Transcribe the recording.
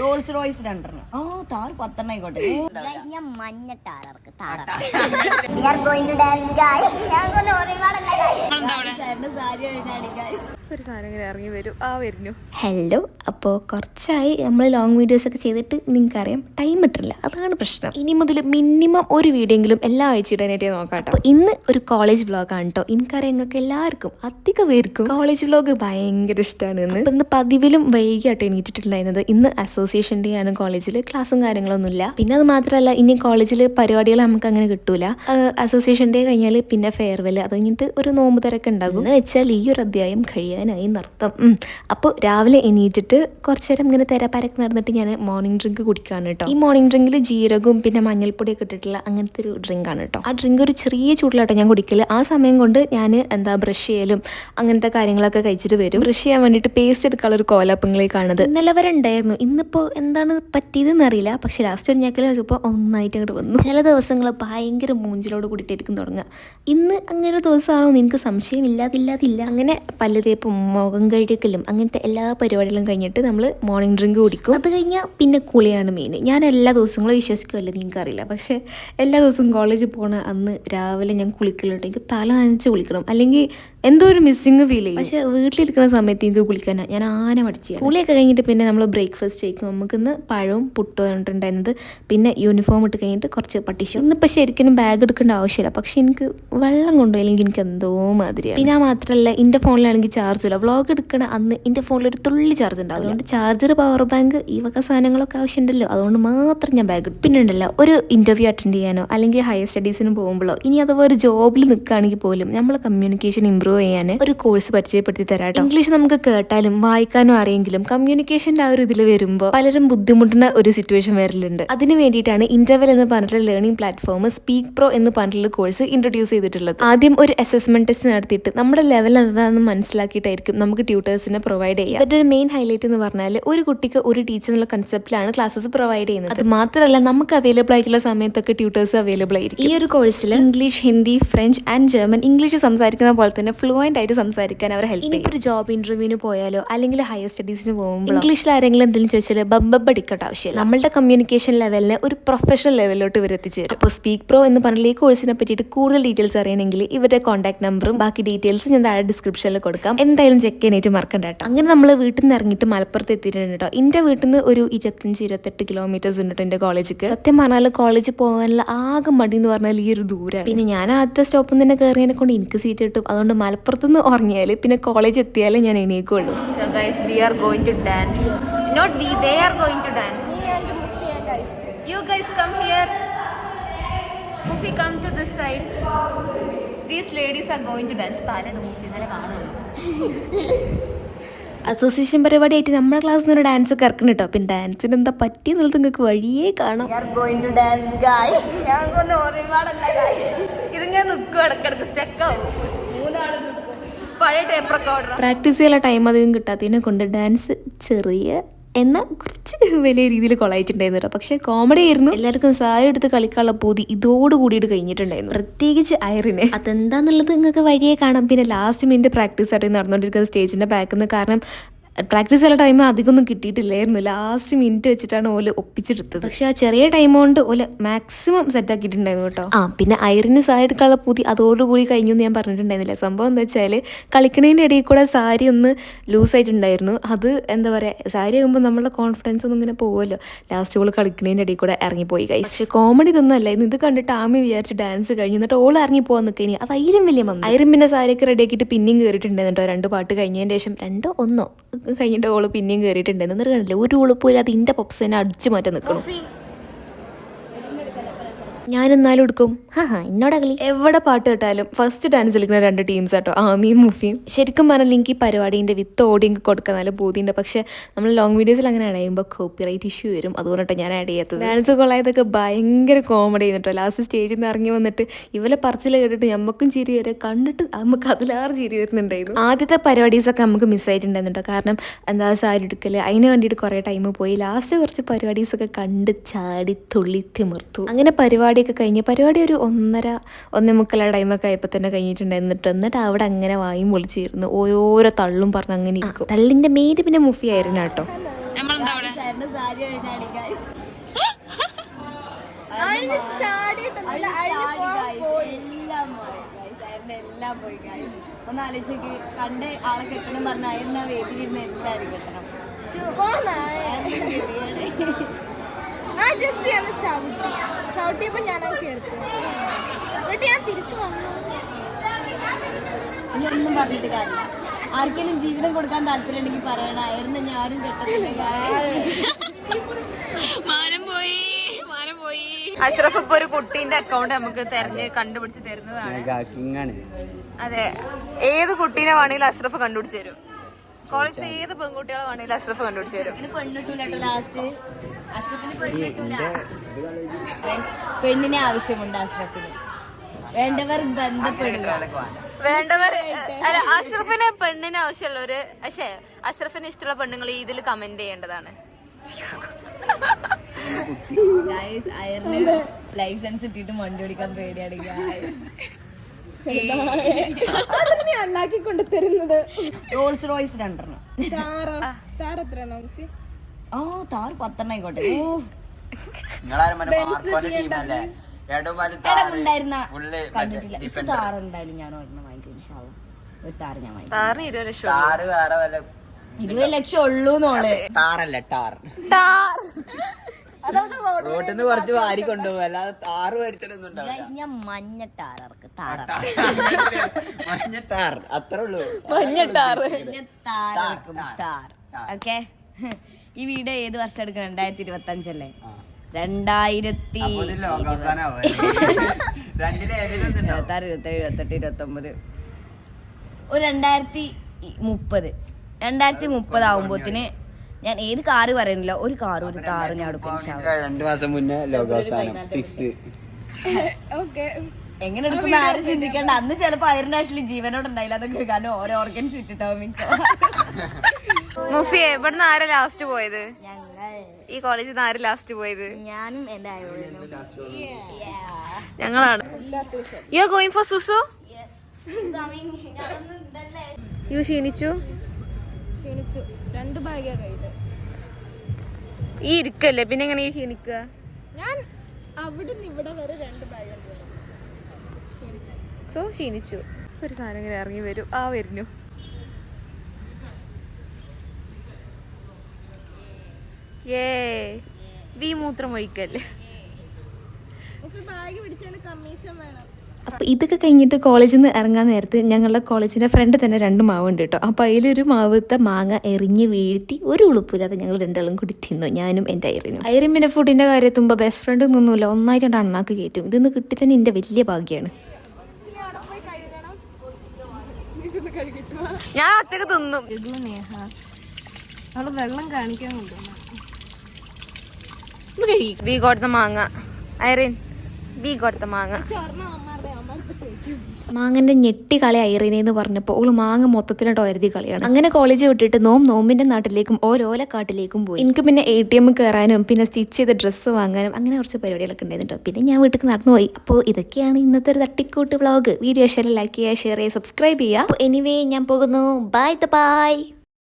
Rolls Royce രണ്ടെണ്ണം ഓ താറ് പത്തെണ്ണം ആയിക്കോട്ടെ Guys, ഞാൻ മഞ്ഞ ടാറർക്ക് We are going to dance, guys. ഞാൻ കൊണ്ട് ഒരുപാടല്ല, guys. സാറിന്റെ സാരി എഴുതാടി guys. ഒരു സാധനം ഇങ്ങനെ ഇറങ്ങി വരും. ആ വരുന്നു. ഹലോ അപ്പോൾ കുറച്ചായി നമ്മൾ ലോങ് വീഡിയോസ് ഒക്കെ ചെയ്തിട്ട് നിങ്ങൾക്കറിയാം ടൈം കിട്ടില്ല അതാണ് പ്രശ്നം. ഇനി മുതൽ മിനിമം ഒരു വീഡിയോ എങ്കിലും എല്ലാ ആഴ്ച ഇടാനായിട്ട് നോക്കാം കേട്ടോ ഇന്ന് ഒരു കോളേജ് വ്ലോഗാണ് കേട്ടോ എനിക്കറിയാം നിങ്ങൾക്ക് എല്ലാവർക്കും അധിക പേർക്കും കോളേജ് വ്ലോഗ് ഭയങ്കര ഇഷ്ടമാണ് ഇന്ന്. ഇന്ന് പതിവിലും വൈകിയാട്ടോ എണീറ്റിട്ടുണ്ടായിരുന്നത്. ഇന്ന് അസോസിയേഷൻ ഡേ ആണ് കോളേജിൽ ക്ലാസ്സും കാര്യങ്ങളൊന്നുമില്ല. പിന്നെ അത് മാത്രമല്ല ഇനി കോളേജിൽ പരിപാടികൾ നമുക്ക് അങ്ങനെ കിട്ടൂല. അസോസിയേഷൻ ഡേ കഴിഞ്ഞാൽ പിന്നെ ഫെയർവെൽ അത് കഴിഞ്ഞിട്ട് ഒരു നോമ്പ് തിരക്ക് ഉണ്ടാകും എന്ന് വെച്ചാൽ ഈ ഒരു അധ്യായം കഴിയാനായി നർത്തം അപ്പോൾ രാവിലെ എണീറ്റിട്ട് കുറച്ച് നേരം ഇങ്ങനെ തെരപ്പരക്ക് നടന്നിട്ട് ഞാൻ മോർണിംഗ് ഡ്രിങ്ക് കുടിക്കുകയാണ് കേട്ടോ ഈ മോർണിംഗ് ഡ്രിങ്കിൽ ജീരകവും പിന്നെ മഞ്ഞൾപ്പൊടിയൊക്കെ ഇട്ടിട്ടുള്ള അങ്ങനത്തെ ഒരു ഡ്രിങ്ക് ആണ് കേട്ടോ ആ ഡ്രിങ്ക് ഒരു ചെറിയ ചൂടിലാട്ടോ ഞാൻ കുടിക്കൽ. ആ സമയം കൊണ്ട് ഞാൻ എന്താ ബ്രഷ് ചെയ്യലും അങ്ങനത്തെ കാര്യങ്ങളൊക്കെ കഴിച്ചിട്ട് വരും. ബ്രഷ് ചെയ്യാൻ വേണ്ടിയിട്ട് പേസ്റ്റ് എടുക്കാനുള്ള ഒരു കോലാപ്പങ്ങളെ കാണുന്നത്. ഇന്നലെ വരെ ഉണ്ടായിരുന്നു. ഇന്നിപ്പോൾ എന്താണ് പറ്റിയതെന്ന് അറിയില്ല. പക്ഷെ ലാസ്റ്റ് ഒരു ഞക്കൽ ഇപ്പോൾ ഒന്നായിട്ട് അങ്ങോട്ട് വന്നു. ചില ദിവസങ്ങൾ ഭയങ്കര മൂഞ്ചിലോട് കൂടിയിട്ടായിരിക്കും തുടങ്ങുക. ഇന്ന് അങ്ങനെ ഒരു ദിവസമാണോ എന്ന് എനിക്ക് സംശയം ഇല്ലാതില്ലാതില്ല അങ്ങനെ പല്ല് തേപ്പും മുഖം കഴുകലും അങ്ങനത്തെ എല്ലാ പരിപാടികളും കഴിഞ്ഞിട്ട് നമ്മൾ മോർണിംഗ് ഡ്രിങ്ക് കുടിക്കും. അത് കഴിഞ്ഞാൽ പിന്നെ കുളിയാണ് മെയിൻ ഞാൻ എല്ലാ ദിവസങ്ങളും വിശ്വസിക്കുമല്ലോ നിങ്ങൾക്കറിയില്ല പക്ഷേ എല്ലാ ദിവസവും കോളേജിൽ പോണ അന്ന് രാവിലെ ഞാൻ കുളിക്കലുണ്ട്. എനിക്ക് തല നനച്ച് കുളിക്കണം. അല്ലെങ്കിൽ എന്തോ ഒരു മിസ്സിങ് ഫീൽ ചെയ്യും. പക്ഷേ വീട്ടിലിരിക്കുന്ന സമയത്ത് എനിക്ക് കുളിക്കാനാണ് ഞാൻ ആന മടിച്ചു കുളിയൊക്കെ കഴിഞ്ഞിട്ട് പിന്നെ നമ്മൾ ബ്രേക്ക്ഫാസ്റ്റ് കഴിക്കും. നമുക്കിന്ന് പഴവും പുട്ടും ഉണ്ടായിരുന്നത്. പിന്നെ യൂണിഫോം ഇട്ട് കഴിഞ്ഞിട്ട് കുറച്ച് പട്ടിഷു. ഇന്നിപ്പോൾ ശരിക്കും ബാഗ് എടുക്കേണ്ട ആവശ്യമില്ല. പക്ഷേ എനിക്ക് വെള്ളം കൊണ്ടുപോയില്ലെങ്കിൽ എനിക്ക് എന്തോ മാതിരിയാണ്. പിന്നെ മാത്രമല്ല എന്റെ ഫോണിലാണെങ്കിൽ ചാർജ് ഇല്ല വ്ളോഗ് എടുക്കണ അന്ന് എന്റെ ഫോണിൽ ഒരു തുള്ളി ചാർജ് ഉണ്ടാവും അതുകൊണ്ട് ചാർജർ പവർ ബാങ്ക് ഈ വക സാധനങ്ങളൊക്കെ ആവശ്യമുണ്ടല്ലോ. അതുകൊണ്ട് മാത്രം ഞാൻ ബാഗ് പിന്നെ ഉണ്ടല്ലോ ഒരു ഇന്റർവ്യൂ അറ്റൻഡ് ചെയ്യാനോ അല്ലെങ്കിൽ ഹയർ സ്റ്റഡീസിന് പോകുമ്പോഴോ ഇനി അഥവാ ഒരു ജോബിൽ നിൽക്കുകയാണെങ്കിൽ പോലും നമ്മൾ കമ്മ്യൂണിക്കേഷൻ ഇമ്പ്രൂവ് ചെയ്യാൻ ഒരു കോഴ്സ് പരിചയപ്പെടുത്തി തരാട്ടോ ഇംഗ്ലീഷ് നമുക്ക് കേട്ടാലും വായിക്കാനും അറിയെങ്കിലും കമ്മ്യൂണിക്കേഷന്റെ ആ ഒരു ഇതിൽ വരുമ്പോൾ പലരും ബുദ്ധിമുട്ടുന്ന ഒരു സിറ്റുവേഷൻ വരലുണ്ട്. അതിന് വേണ്ടിയിട്ടാണ് ഇന്റർവെൽ എന്ന് പറഞ്ഞിട്ടുള്ള ലേണിംഗ് പ്ലാറ്റ്ഫോം സ്പീക്ക് പ്രോ എന്ന് പറഞ്ഞിട്ടുള്ള കോഴ്സ് ഇൻട്രൊഡ്യൂസ് ചെയ്തിട്ടുള്ളത്. ആദ്യം ഒരു അസസ്മെന്റ് ടെസ്റ്റ് നടത്തിയിട്ട് നമ്മുടെ ലെവൽ എന്താണെന്ന് മനസ്സിലാക്കിയിട്ടായിരിക്കും നമുക്ക് ട്യൂട്ടേഴ്സിനെ പ്രൊവൈഡ് ചെയ്യുക അവരുടെ ഒരു മെയിൻ ഹൈലൈറ്റ് എന്ന് പറഞ്ഞാൽ ഒരു കുട്ടിക്ക് ഒരു ടീച്ചർ എന്നുള്ള കൺസെപ്റ്റിലാണ് ക്ലാസ്സസ് പ്രൊവൈഡ് ചെയ്യുന്നത്. അത് മാത്രമല്ല നമുക്ക് അവൈലബിൾ ആയിട്ടുള്ള സമയത്തൊക്കെ ട്യൂട്ടേഴ്സ് അവൈലബിൾ ആയിരിക്കും. ഈ ഒരു കോഴ്സിൽ English Hindi French and German English സംസാരിക്കുന്ന പോലെ തന്നെ ഫ്ലുവന്റ് ആയിട്ട് സംസാരിക്കാൻ അവർ ഹെൽപ്പ് ചെയ്യും. ഒരു ജോബ് ഇന്റർവ്യൂവിന് പോയാലോ അല്ലെങ്കിൽ ഹയർ സ്റ്റഡീസിന് പോകുമ്പോൾ ഇംഗ്ലീഷിൽ ആരെങ്കിലും എന്തെങ്കിലും ചോദിച്ചാൽ ബബ്ബടിക്കട്ടെ ആവശ്യമില്ല. നമ്മളുടെ കമ്മ്യൂണിക്കേഷൻ ലെവലിനെ ഒരു പ്രൊഫഷണൽ ലെവലിലോട്ട് ഇവർ എത്തിച്ചേരും അപ്പോൾ സ്പീക്ക് പ്രോ എന്ന് പറഞ്ഞാൽ ഈ കോഴ്സിനെ പറ്റിയിട്ട് കൂടുതൽ ഡീറ്റെയിൽസ് അറിയണമെങ്കിൽ ഇവരുടെ കോൺടാക്ട് നമ്പറും ബാക്കി ഡീറ്റെയിൽസ് ഞാൻ താഴെ ഡിസ്ക്രിപ്ഷനിൽ കൊടുക്കാം. എന്തായാലും ചെക്ക് ചെയ്യാനായിട്ട് മറക്കണ്ട കേട്ടോ. അങ്ങനെ നമ്മൾ വീട്ടിൽ നിന്ന് ഇറങ്ങിയിട്ട് മലപ്പുറത്ത് എത്തിയിട്ടുണ്ട് കേട്ടോ. എന്റെ വീട്ടിൽ നിന്ന് ഒരു ഇരുപത്തഞ്ച് ഇരുപത്തെട്ട് കിലോമീറ്റേഴ്സ് ഉണ്ട് കേട്ടോ എന്റെ കോളേജിക്ക് സത്യം പറഞ്ഞാൽ കോളേജിൽ പോകാനുള്ള ആകെ മടി എന്ന് പറഞ്ഞാൽ ഈ ഒരു ദൂരമാണ് പിന്നെ ഞാൻ ആദ്യത്തെ സ്റ്റോപ്പിൽ നിന്ന് തന്നെ കയറിയതിനെ കൊണ്ട് എനിക്ക് സീറ്റ് കിട്ടും. അതുകൊണ്ട് മലപ്പുറത്ത് നിന്ന് ഉറങ്ങിയാൽ പിന്നെ കോളേജ് എത്തിയാലേ ഞാൻ എണീക്കുള്ളൂ. We, they are going to dance. You guys come here. Mufi, come to this side. These ladies are going to dance. താലയുടെ മുഫി നല്ല കാണുന്നു അസോസിയേഷൻ പരിപാടിയായിട്ട് നമ്മുടെ ക്ലാസ് നിന്ന് ഒരു ഡാൻസ് കറക്കണം കേട്ടോ പിന്നെ ഡാൻസിന് എന്താ പറ്റിയെന്നുള്ളത് നിങ്ങൾക്ക് വഴിയേ കാണാം. ഞാൻ നിൽക്കും ഇടക്കിടക്ക് മൂന്നാൾ പഴയ റെക്കോർഡർ പ്രാക്ടീസ് ചെയ്യാനുള്ള ടൈം അധികം കിട്ടാത്തതിനെ കൊണ്ട് ഡാൻസ് ചെറിയ എന്നാൽ കുറച്ച് വലിയ രീതിയിൽ കൊളായിട്ടുണ്ടായിരുന്നു കേട്ടോ പക്ഷെ കോമഡി ആയിരുന്നു. എല്ലാവർക്കും സാരി എടുത്ത് കളിക്കാനുള്ള പൂതി ഇതോട് കൂടിയിട്ട് കഴിഞ്ഞിട്ടുണ്ടായിരുന്നു. പ്രത്യേകിച്ച് അയറിന്. അതെന്താന്നുള്ളത് നിങ്ങൾക്ക് വഴിയെ കാണാം. പിന്നെ ലാസ്റ്റ് മിനിറ്റ് പ്രാക്ടീസ് ആയിട്ട് നടന്നുകൊണ്ടിരിക്കുന്ന സ്റ്റേജിന്റെ ബാക്കിൽ നിന്ന് കാരണം പ്രാക്ടീസ് ചെയ്യാൻ ടൈം അധികമൊന്നും കിട്ടിയിട്ടില്ലായിരുന്നു. ലാസ്റ്റ് മിനിറ്റ് വെച്ചിട്ടാണ് ഓൽ ഒപ്പിച്ചെടുത്തത്. പക്ഷെ ആ ചെറിയ ടൈം കൊണ്ട് ഓൽ മാക്സിമം സെറ്റ് ആക്കിയിട്ടുണ്ടായിരുന്നു കേട്ടോ. ആ പിന്നെ ഐറിന് സാരി എടുക്കാനുള്ള പൂതി അതോടുകൂടി കഴിഞ്ഞു എന്ന് ഞാൻ പറഞ്ഞിട്ടുണ്ടായിരുന്നില്ല. സംഭവം എന്താ വെച്ചാൽ കളിക്കുന്നതിന്റെ ഇടയിൽ കൂടെ സാരി ഒന്ന് ലൂസായിട്ടുണ്ടായിരുന്നു അത് എന്താ പറയുക സാരി ആകുമ്പോൾ നമ്മളുടെ കോൺഫിഡൻസ് ഒന്നും ഇങ്ങനെ പോകുമല്ലോ ലാസ്റ്റ് ഓൾ കളിക്കുന്നതിന്റെ ഇടയിൽ കൂടെ ഇറങ്ങിപ്പോയി കൈ പക്ഷെ കോമഡി ഇതൊന്നും അല്ലായിരുന്നു. ഇത് കണ്ടിട്ട് ആമി വിചാരിച്ച് ഡാൻസ് കഴിഞ്ഞു. എന്നിട്ട് ഓൾ ഇറങ്ങി പോകാൻ നിൽക്കുക അത് അതിലും വലിയ മന്ത്രി അയറും പിന്നെ സാരിയൊക്കെ റെഡിയാക്കിയിട്ട് പിന്നെയും കയറിയിട്ടുണ്ടായിരുന്നു കേട്ടോ. രണ്ട് പാട്ട് കഴിഞ്ഞതിന് ശേഷം. രണ്ടോ ഒന്നോ? കഴിഞ്ഞിട്ട് ഓൾ പിന്നെയും കയറിയിട്ടുണ്ടായിരുന്നു എന്നിട്ട് കണ്ടില്ല ഒരു ഉളുപ്പില്ല അത് ഇന്റെ പപ്സ് തന്നെ അടിച്ചു മാറ്റാൻ നിൽക്കണം ഞാൻ എന്നാലും എടുക്കും എന്നോട് ഹാ എവിടെ പാട്ട് കേട്ടാലും ഫസ്റ്റ് ഡാൻസ് കളിക്കുന്ന രണ്ട് ടീംസ് ആട്ടോ ആമിയും മുഫിയും. ശരിക്കും പറഞ്ഞാൽ എനിക്ക് ഈ പരിപാടിന്റെ വിത്ത് ഓടി കൊടുക്കാൻ നല്ല ബോധ്യമുണ്ട് പക്ഷേ നമ്മൾ ലോങ് വീഡിയോസിൽ അങ്ങനെ ആഡ് ചെയ്യുമ്പോൾ കോപ്പി റൈറ്റ് ഇഷ്യൂ വരും അതുകൊണ്ടിട്ട് ഞാൻ ആഡ് ചെയ്യാത്തത്. ഡാൻസ് കൊള്ളായതൊക്കെ ഭയങ്കര കോമഡി ചെയ്തിട്ടോ ലാസ്റ്റ് സ്റ്റേജിൽ നിന്ന് ഇറങ്ങി വന്നിട്ട് ഇവരെ പറച്ചിൽ കേട്ടിട്ട് നമുക്കും ചിരി വരെ. കണ്ടിട്ട് നമുക്ക് അതിലാറ് ചിരി വരുന്നുണ്ടായിരുന്നു. ആദ്യത്തെ പരിപാടീസൊക്കെ നമുക്ക് മിസ്സായിട്ടുണ്ടായിരുന്നു കേട്ടോ കാരണം എന്താ സാരി എടുക്കൽ അതിന് വേണ്ടിയിട്ട് കുറേ ടൈം പോയി. ലാസ്റ്റ് കുറച്ച് പരിപാടീസൊക്കെ കണ്ട് ചാടി തുള്ളി തിമിർത്തു. അങ്ങനെ പരിപാടിയൊക്കെ കഴിഞ്ഞ് പരിപാടി ഒരു ഒന്നര ഒന്നേ മുക്കാല ടൈമൊക്കെ ആയപ്പോൾ തന്നെ കഴിഞ്ഞിട്ടുണ്ടായിരുന്നിട്ട് എന്നിട്ട് അവിടെ അങ്ങനെ വായും പൊളിച്ചിരുന്നു. ഓരോരോ തള്ളും പറഞ്ഞ് അങ്ങനെ ഇരിക്കും. തള്ളിന്റെ മെയിൻ പിന്നെ മുഫി ആയിരുന്നു കേട്ടോ. എല്ലാം പോയി ഗൈസ് അയറിന്റെ പോയി ഗൈസ് ഒന്ന് ആലോചിക്ക് കണ്ട് ആളെ കെട്ടണം പറഞ്ഞ വേദിയിലിരുന്ന് എല്ലാരും കെട്ടണം. അയറിന്റെ ആ ജസ്റ്റ് ഞാൻ ചവിട്ടി. ചവിട്ടിയപ്പോ ഞാൻ കേൾക്കും എന്നിട്ട് ഞാൻ തിരിച്ചു വന്നു. ഇനി ഒന്നും പറഞ്ഞിട്ട് കാര്യമില്ല. ആർക്കെങ്കിലും ജീവിതം കൊടുക്കാൻ താല്പര്യം ഉണ്ടെങ്കിൽ പറയണായിരുന്നു ഞാനും കെട്ടത്തില്ല. മാനം പോയി മാനം പോയി. അഷ്റഫ് ഇപ്പൊ ഒരു കുട്ടീന്റെ അക്കൗണ്ട് നമുക്ക് തെരഞ്ഞ് കണ്ടുപിടിച്ച് തരുന്നതാണ്. അതെ. ഏത് കുട്ടീനെ വേണമെങ്കിലും അഷ്റഫ് കണ്ടുപിടിച്ച് തരും. ഏത് പെൺകുട്ടികളെ വേണമെങ്കിലും അഷ്റഫ് കണ്ടുപിടിച്ച് തരും. പെണ്ണിനെ ആവശ്യമുണ്ട് അഷ്റഫിന്. വേണ്ടവർ ബന്ധപ്പെടുക. വേണ്ടവർ അല്ല അഷ്റഫിന് പെണ്ണിന് ആവശ്യമുള്ളവര് പക്ഷേ അഷ്റഫിന് ഇഷ്ടമുള്ള പെണ്ണുങ്ങൾ ഇതിൽ കമന്റ് ചെയ്യേണ്ടതാണ്. ലൈസൻസ് ഇട്ടിട്ട് വണ്ടി ഓടിക്കാൻ പേടിയാണ് ഗായ്സ് അതിനെ അണ്ണാക്കി കൊണ്ട് തരുന്നത് റോൾസ് റോയ്സ് രണ്ടെണ്ണം. താറ? മിസ്സി? ഓ താറ് പത്തെണ്ണം ആയിക്കോട്ടെ. ഓ. നിങ്ങളാരും മറ്റേ മാർക്കോന്റെ ടീമല്ലേ രണ്ടും പാൽ ഉണ്ടായിരുന്ന ഫുള്ള് കണ്ടിട്ടില്ല. ഇപ്പൊ താറ് എന്തായാലും ഞാൻ ഒരെണ്ണം വാങ്ങിക്കും ഇൻഷാല്ലാ. ഒരു താറ് ഞാൻ വാങ്ങിക്കും. ഇരുപത് ലക്ഷം ഉള്ളൂന്നോളെ വേറെ വല്ല ഇരുപത് ലക്ഷം ഉള്ളൂന്നോളെ നോൾ ടാർ. ടാർ. റോട്ടിൽ നിന്ന് കുറച്ച് വാരി കൊണ്ടുപോകും അല്ലാതെ താറ് മേടിച്ചിട്ടൊന്നും ഉണ്ടാവില്ല ഞാൻ മഞ്ഞ ടാറർക്ക് താറ മഞ്ഞ ടാർ അത്രേ ഉള്ളൂ. മഞ്ഞട്ടാറ് താറക്കും ടാർ ഓക്കെ ഈ വീഡിയോ ഏത് വർഷം എടുക്കണം? രണ്ടായിരത്തി ഇരുപത്തി അഞ്ചല്ലേ രണ്ടായിരത്തി ഇരുപത്താറ് ഇരുപത്തേഴ് ഇരുപത്തെട്ട് ഇരുപത്തി ഒമ്പത് ഒരു രണ്ടായിരത്തി മുപ്പത്. രണ്ടായിരത്തി മുപ്പത് ആവുമ്പോത്തിന് ഞാൻ ഏത് കാറ് പറയുന്നില്ല ഒരു കാറ് ഒരു താറ് ഞാൻ എടുക്കും ഇൻഷാ അള്ളാ. രണ്ടു മാസം മുന്നേ ലോകാവസാനം ഫിക്സ് ഓക്കെ എങ്ങനെ എടുക്കുന്ന ആരും ചിന്തിക്കണ്ട. അന്ന് ചിലപ്പോ അയറിന് ആക്ച്വലി ജീവനോട് ഉണ്ടായില്ല. അതൊക്കെ കാരണം ഓരോ ഓർഗൻസ് ഇട്ടിട്ടാവും മിക്ക. മുഫിയെ ഇവിടുന്ന് ആരാ ലാസ്റ്റ് പോയത്? ഈ കോളേജിൽ നിന്ന് ആരും ലാസ്റ്റ് പോയത്? ഞാനും എന്റെ ഞങ്ങളാണ്. യു ആർ ഗോയിങ് ഫോർ സുസു യു ക്ഷീണിച്ചു ക്ഷീണിച്ചു. രണ്ട് ബാഗാ കയ്യിൽ. ഈ ഇരിക്കല്ലേ? പിന്നെ എങ്ങനെ ഈ ക്ഷീണിക്കുക? ഞാൻ നിന്ന് ഇവിടെ വരെ രണ്ട് ബാഗ് കൊണ്ടുവരും സോ ക്ഷീണിച്ചു. ഒരു സാധനം ഇങ്ങനെ ഇറങ്ങി വരും. ആ വരുന്നു. ഏ വി മൂത്രം ഒഴിക്കല്ലേ ബാഗ് പിടിച്ചതിന് കമ്മീഷൻ വേണം. അപ്പോൾ ഇതൊക്കെ കഴിഞ്ഞിട്ട് കോളേജിൽ നിന്ന് ഇറങ്ങാൻ നേരത്ത് ഞങ്ങളുടെ കോളേജിന്റെ ഫ്രണ്ട് തന്നെ രണ്ട് മാവുണ്ട് കേട്ടോ അപ്പോൾ അതിലൊരു മാവത്തെ മാങ്ങ എറിഞ്ഞ് വീഴ്ത്തി ഒരു ഉളുപ്പില്ലാതെ ഞങ്ങൾ രണ്ടാളും കൂടി തിന്നു ഞാനും എന്റെ ഐറിനും. ഐറിൻ പിന്നെ ഫുഡിന്റെ കാര്യത്തുമ്പോൾ ബെസ്റ്റ് ഫ്രണ്ട് ഒന്നുമില്ല ഒന്നായിട്ട് രണ്ട് അണ്ണാക്ക് കയറ്റും. ഇതൊന്ന് കിട്ടി തന്നെ എന്റെ വലിയ ഭാഗ്യമാണ് ഞാൻ ഒറ്റയ്ക്ക് തിന്നും. വെള്ളം കാണിക്കാൻ വി കൊടുത്ത മാങ്ങ. ഐറിൻ വി കൊടുത്ത മാങ്ങ. മാങ്ങന്റെ ഞെട്ടി കളി ഐറിനെ എന്ന് പറഞ്ഞപ്പോൾ ഓൾ മാങ്ങ മൊത്തത്തിലോട്ട് ഒരതി കളിയാണ്. അങ്ങനെ കോളേജ് വിട്ടിട്ട് നോം നോമിന്റെ നാട്ടിലേക്കും ഓരോല കാട്ടിലേക്കും പോയി. എനിക്ക് പിന്നെ എ ടി എം കയറാനും പിന്നെ സ്റ്റിച്ച് ചെയ്ത ഡ്രസ്സ് വാങ്ങാനും അങ്ങനെ കുറച്ച് പരിപാടികളൊക്കെ ഉണ്ടായിരുന്നു പിന്നെ ഞാൻ വീട്ടിൽ നടന്നു പോയി. അപ്പോൾ ഇതൊക്കെയാണ് ഇന്നത്തെ ഒരു തട്ടിക്കൂട്ട് വ്ളോഗ് വീഡിയോ ഷെയർ ലൈക്ക് ചെയ്യുക ഷെയർ ചെയ്യുക സബ്സ്ക്രൈബ് ചെയ്യുക. എനിവേ ഞാൻ പോകുന്നു. By the by